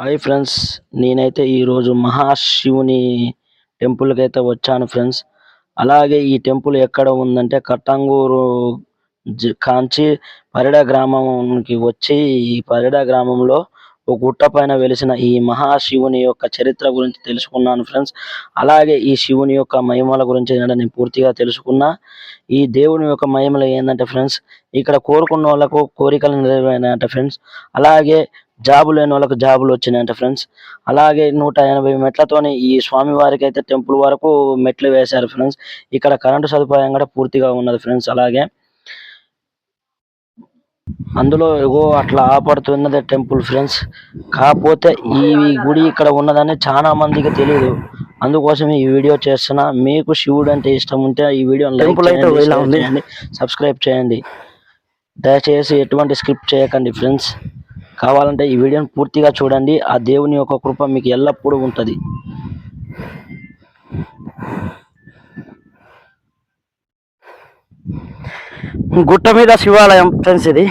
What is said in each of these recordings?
Hi friends నేనైతే ఈరోజు మహాశివుని టెంపుల్కి అయితే వచ్చాను ఫ్రెండ్స్. అలాగే ఈ టెంపుల్ ఎక్కడ ఉందంటే కట్టంగూరు కాంచి పరిడ గ్రామంకి వచ్చి ఈ పరిడ గ్రామంలో ఒక గుట్ట పైన వెలిసిన ఈ మహాశివుని యొక్క చరిత్ర గురించి తెలుసుకున్నాను ఫ్రెండ్స్. అలాగే ఈ శివుని యొక్క మహిమల గురించి ఏంటంటే నేను పూర్తిగా తెలుసుకున్నా. ఈ దేవుని యొక్క మహిమలు ఏంటంటే ఫ్రెండ్స్ ఇక్కడ కోరుకున్న వాళ్ళకు కోరికలు నెరవేరినాయంట ఫ్రెండ్స్. అలాగే జాబ్ లేని వాళ్ళకి జాబులు వచ్చినాయంట ఫ్రెండ్స్ అలాగే నూట ఎనభై మెట్లతోని ఈ స్వామి వారికి అయితే టెంపుల్ వరకు మెట్లు వేశారు ఫ్రెండ్స్ ఇక్కడ కరెంటు సదుపాయం కూడా పూర్తిగా ఉన్నది ఫ్రెండ్స్ అలాగే. అందులో ఏగో అట్లా ఆపడుతున్నది టెంపుల్ ఫ్రెండ్స్ కాకపోతే ఈ గుడి ఇక్కడ ఉన్నదని చాలా మందికి తెలియదు అందుకోసం ఈ వీడియో చేస్తున్నా. మీకు శివుడు అంటే ఇష్టం ఉంటే ఈ వీడియో Temple అయితే. సబ్స్క్రైబ్ చేయండి దయచేసి ఎటువంటి స్క్రిప్ట్ చేయకండి ఫ్రెండ్స్ కావాలంటే ఈ వీడియోని పూర్తిగా చూడండి. ఆ దేవుని యొక్క కృప మీకు ఎల్లప్పుడూ ఉంటుంది. గుట్ట మీద శివాలయం ఫ్రెండ్స్ ఇది.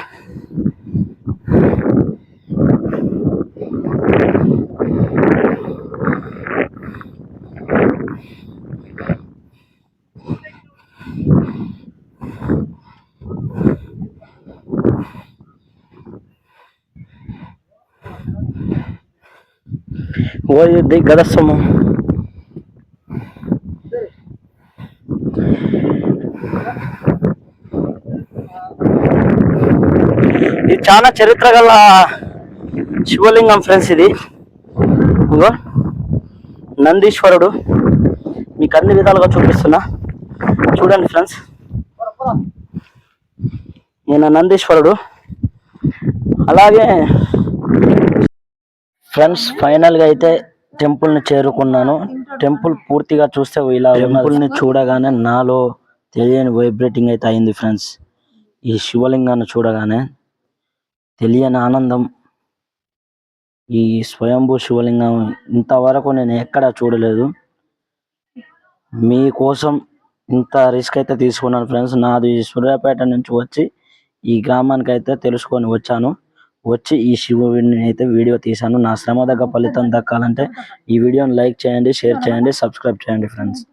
ఓ ఇది గదస్సము ఇది చాలా చరిత్ర గల శివలింగం ఫ్రెండ్స్ ఇది. ఇగో నందీశ్వరుడు మీకు అన్ని విధాలుగా చూపిస్తున్నా. చూడండి ఫ్రెండ్స్. ఈయన నందీశ్వరుడు. అలాగే ఫ్రెండ్స్ ఫైనల్గా అయితే టెంపుల్ని చేరుకున్నాను. టెంపుల్ పూర్తిగా చూస్తే ఇలా టెంపుల్ని చూడగానే నాలో తెలియని వైబ్రేటింగ్ అయితే అయింది ఫ్రెండ్స్. ఈ శివలింగాన్ని చూడగానే తెలియని ఆనందం. ఈ స్వయంభూ శివలింగం ఇంతవరకు నేను ఎక్కడా చూడలేదు. మీకోసం ఇంత రిస్క్ అయితే తీసుకున్నాను ఫ్రెండ్స్. నాది సూర్యాపేట నుంచి వచ్చి ఈ గ్రామానికి అయితే తెలుసుకొని వచ్చాను. వచ్చి ఈ శివుడిని అయితే వీడియో తీశాను. నా శ్రమ దగ్గర ఫలితం దక్కాలంటే ఈ వీడియోని లైక్ చేయండి షేర్ చేయండి సబ్స్క్రైబ్ చేయండి ఫ్రెండ్స్.